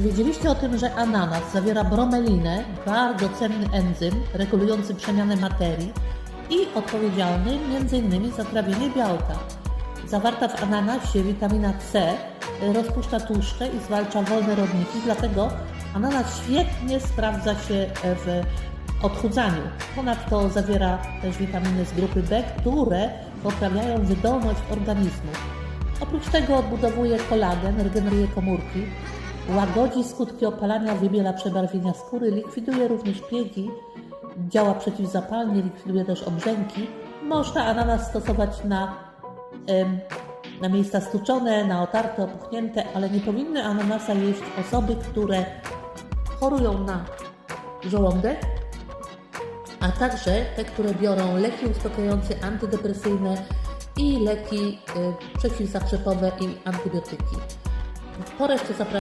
Czy wiedzieliście o tym, że ananas zawiera bromelinę, bardzo cenny enzym regulujący przemianę materii i odpowiedzialny m.in. za trawienie białka? Zawarta w ananasie witamina C rozpuszcza tłuszcze i zwalcza wolne rodniki, dlatego ananas świetnie sprawdza się w odchudzaniu. Ponadto zawiera też witaminy z grupy B, które poprawiają wydolność organizmu. Oprócz tego odbudowuje kolagen, regeneruje komórki, łagodzi skutki opalania, wybiela przebarwienia skóry, likwiduje również piegi, działa przeciwzapalnie, likwiduje też obrzęki. Można ananas stosować na, na miejsca stuczone, na otarte, opuchnięte, ale nie powinny ananasa jeść osoby, które chorują na żołądek, a także te, które biorą leki uspokajające, antydepresyjne i leki y, przeciwzakrzepowe i antybiotyki. Po resztę zapraszam.